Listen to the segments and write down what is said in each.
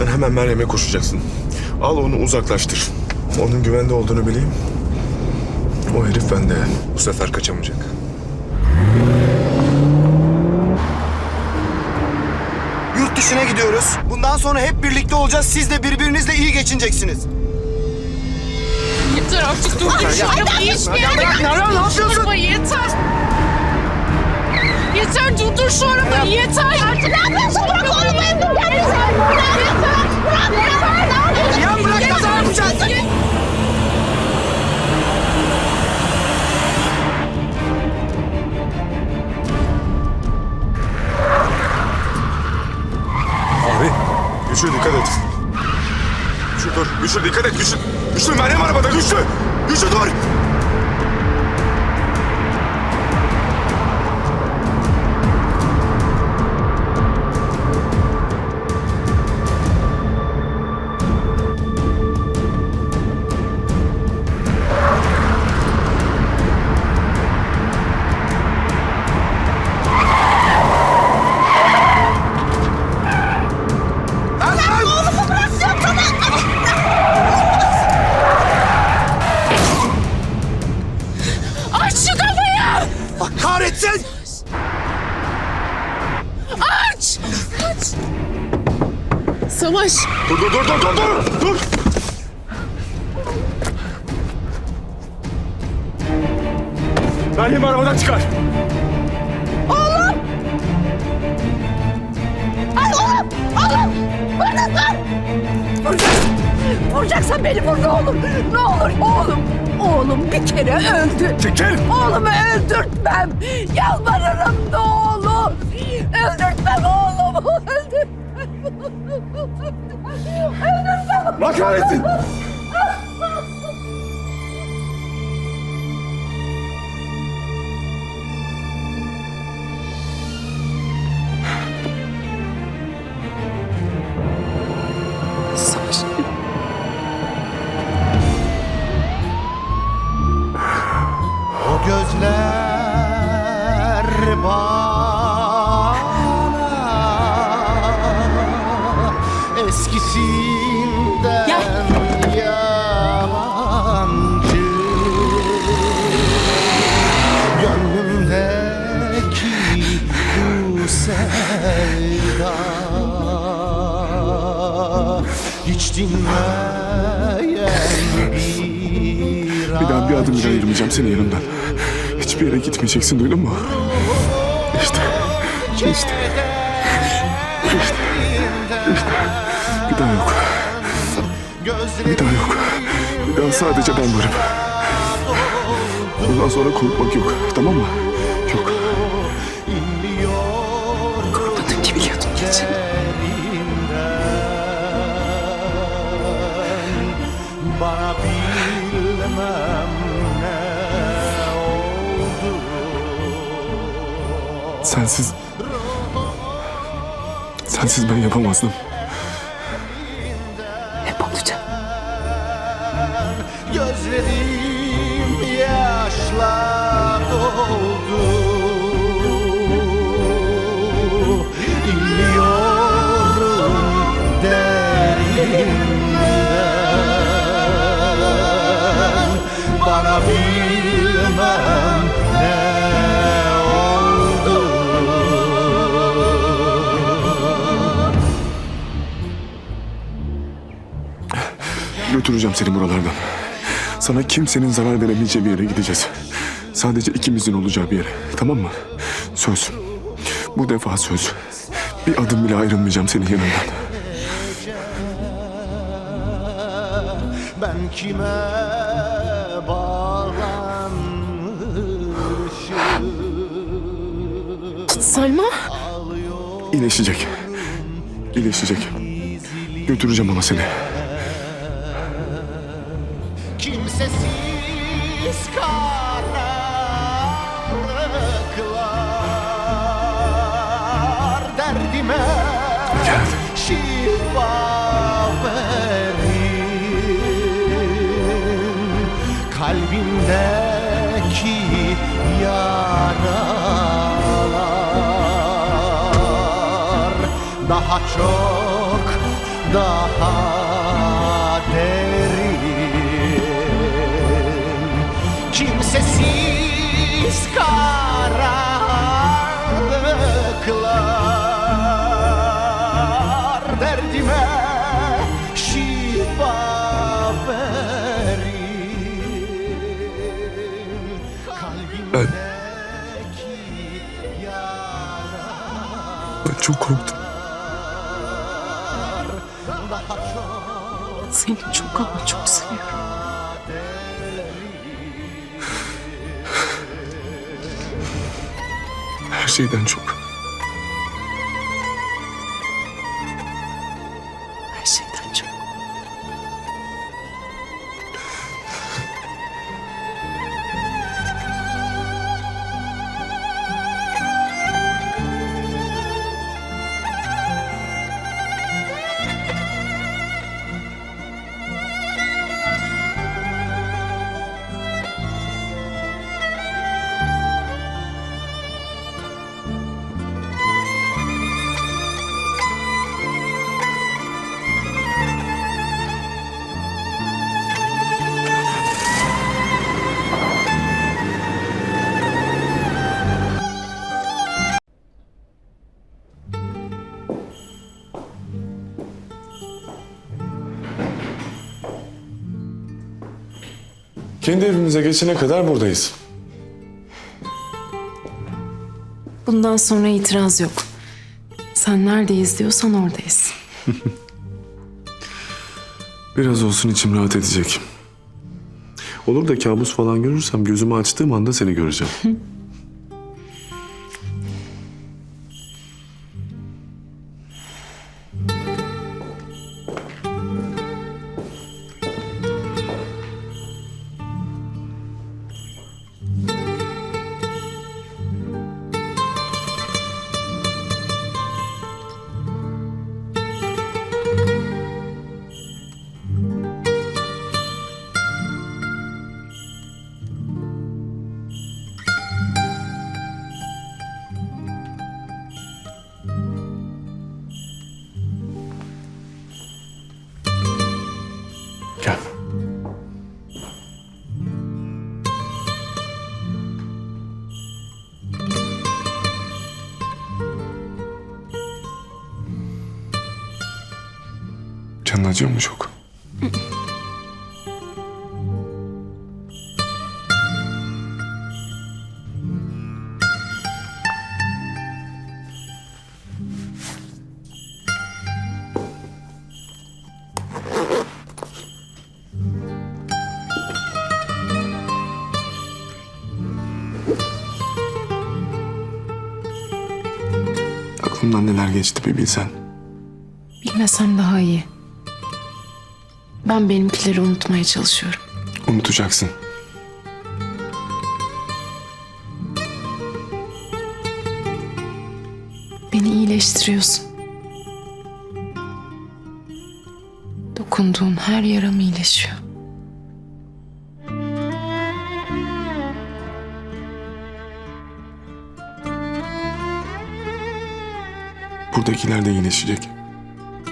Sen hemen Meryem'e koşacaksın. Al onu uzaklaştır. Onun güvende olduğunu bileyim. O herif bende. Bu sefer kaçamayacak. Yurt dışına gidiyoruz. Bundan sonra hep birlikte olacağız. Siz de birbirinizle iyi geçineceksiniz. Yeter artık dur hiçbir yere bırak, Nara, ne yapıyorsun? arabayı yeter. Yeter dur dur şu arabayı yeter. Ne yapıyorsun? Bırak o arabayı Güçlü dikkat et. Güçlü dur. Güçlü dikkat et. Güçlü. Güçlü Meryem arabada. Güçlü. Güçlü dur. Savaş. Dur dur dur dur dur dur. Meryem arabadan çıkar. Ay oğlum. Oğlum. Burada dur. Vuracaksın. Vuracaksan beni vur ne olur. Ne olur oğlum. Oğlum bir kere öldü. Çekil. Oğlumu öldürtmem. Yalvarırım ne olur. Öldürtmem oğlumu. Öldürtmem. Bak kahretsin. Bir daha bir adım bile ayırmayacağım seni yanımdan. Hiçbir yere gitmeyeceksin duydun mu? İşte. İşte. İşte. İşte. Bir daha yok. Bir daha yok. Bir daha sadece ben varım. Bundan sonra korkmak yok. Tamam mı? Sensiz... Sensiz ben yapamazdım. Hep olacak. Gözlerim yaşla doldu İnliyorum derinden Bana bilmem Götüreceğim seni buralardan. Sana kimsenin zarar veremeyeceği bir yere gideceğiz. Sadece ikimizin olacağı bir yere. Tamam mı? Söz. Bu defa söz. Bir adım bile ayrılmayacağım senin yanından. Ben kime bağlanmışım Selma. İyileşecek. İyileşecek. Götüreceğim ama seni. Daha çok daha derin. Kimsesiz karanlıklar. Derdime şifa verin. Kalbimdeki yara çok korktum. Seni çok ama çok seviyorum. Her şeyden çok. Her Kendi evimize geçene kadar buradayız. Bundan sonra itiraz yok. Sen neredeyiz diyorsan oradayız. Biraz olsun içim rahat edecek. Olur da kabus falan görürsem gözümü açtığım anda seni göreceğim. Canın mu çok? Aklımdan neler geçti bir bilsen. Bilmesem daha iyi. Ben benimkileri unutmaya çalışıyorum. Unutacaksın. Beni iyileştiriyorsun. Dokunduğun her yaram iyileşiyor. Buradakiler de iyileşecek.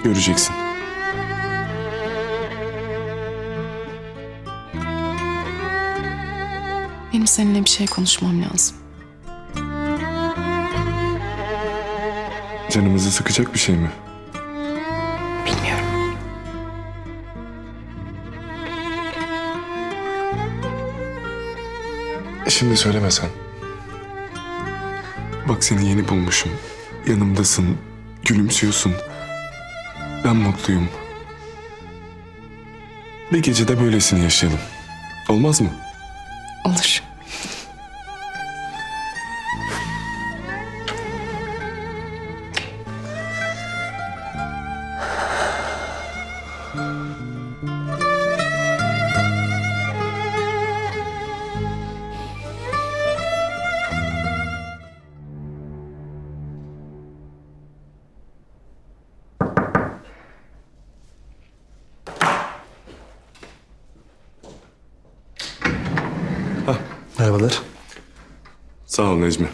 Göreceksin. Seninle bir şey konuşmam lazım. Canımızı sıkacak bir şey mi? Bilmiyorum. Şimdi söylemesen. Bak seni yeni bulmuşum. Yanımdasın. Gülümsüyorsun. Ben mutluyum. Bir gecede böylesini yaşayalım. Olmaz mı? Olur. Merhabalar. Sağ ol Necmi.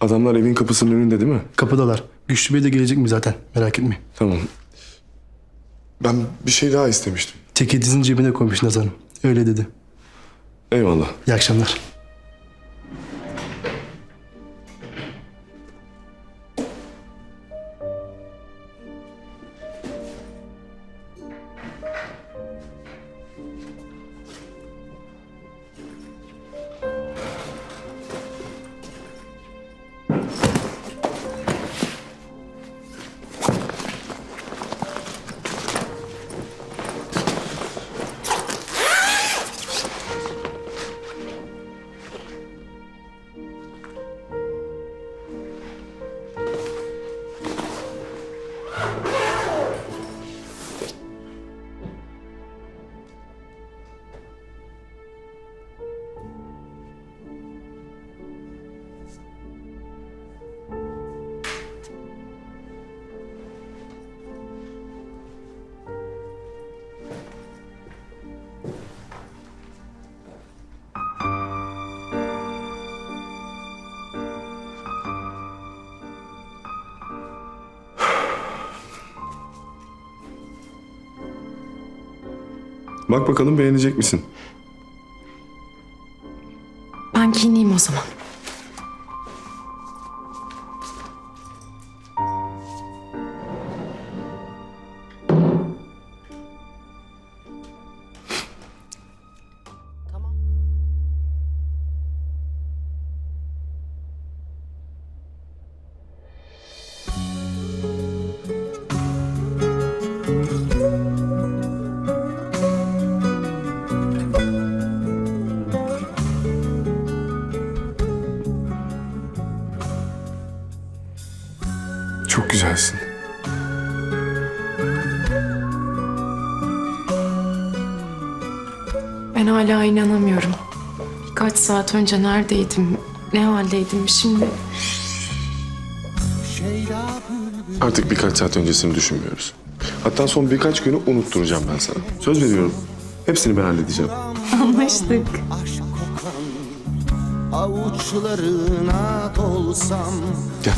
Adamlar evin kapısının önünde değil mi? Kapıdalar. Güçlü Bey de gelecek mi zaten? Merak etmeyin. Tamam. Ben bir şey daha istemiştim. Ceketinizin cebine koymuş Nazan Hanım. Öyle dedi. Eyvallah. İyi akşamlar. Bak bakalım beğenecek misin? Ben giyineyim o zaman. Ben hala inanamıyorum. Birkaç saat önce neredeydim, ne haldeydim şimdi? Artık birkaç saat öncesini düşünmüyoruz. Hatta son birkaç günü unutturacağım ben sana. Söz veriyorum. Hepsini ben halledeceğim. Anlaştık. Avuçlarına dolsam Gel.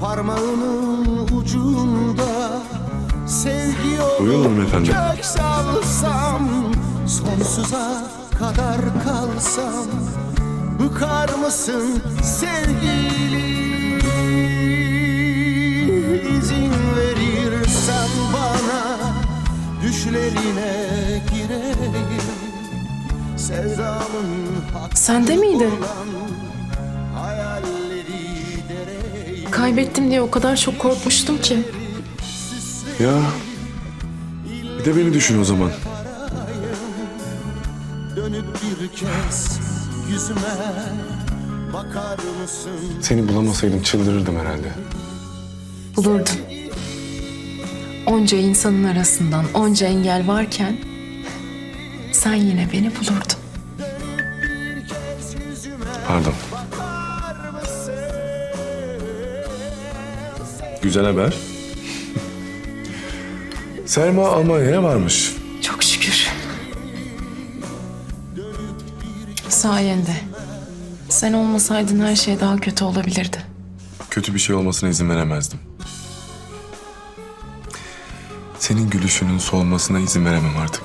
Parmağının ucunda Sevgi yolu Buyurun hanımefendi. kök salsam Sonsuza kadar kalsam Bıkar mısın sevgili izin verirsen bana Düşlerine gireyim Sevdamın hak Sen de miydin? Kaybettim diye o kadar çok korkmuştum ki. Ya. Bir de beni düşün o zaman. Bir kez yüzüme bakar mısın? Seni bulamasaydım çıldırırdım herhalde. Bulurdum. Onca insanın arasından onca engel varken sen yine beni bulurdun. Pardon. Güzel haber. Selma Almanya'ya varmış. Sayende. Sen olmasaydın her şey daha kötü olabilirdi. Kötü bir şey olmasına izin veremezdim. Senin gülüşünün solmasına izin veremem artık.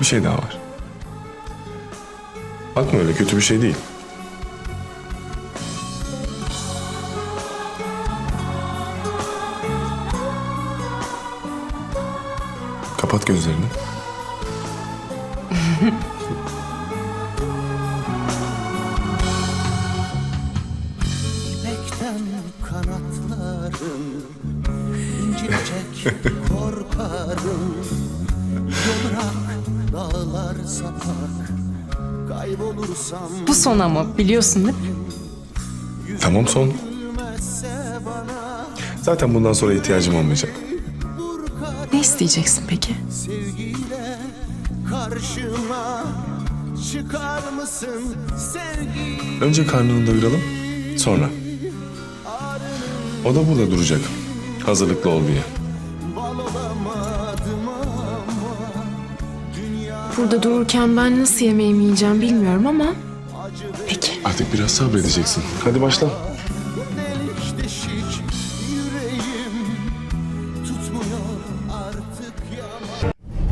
Bir şey daha var. Bakma öyle kötü bir şey değil. Kapat gözlerini. İpekten kanatların incinecek korkarım Yolrak dağlar sapak kaybolursam Bu son ama biliyorsun değil mi? Tamam son. Zaten bundan sonra ihtiyacım olmayacak. Ne isteyeceksin peki? sevgiyle karşıma çıkar mısın sevgi Önce karnını doyuralım, sonra. O da burada duracak. Hazırlıklı ol diye. Burada dururken ben nasıl yemeğimi yiyeceğim bilmiyorum ama... Peki. Artık biraz sabredeceksin. Hadi başla.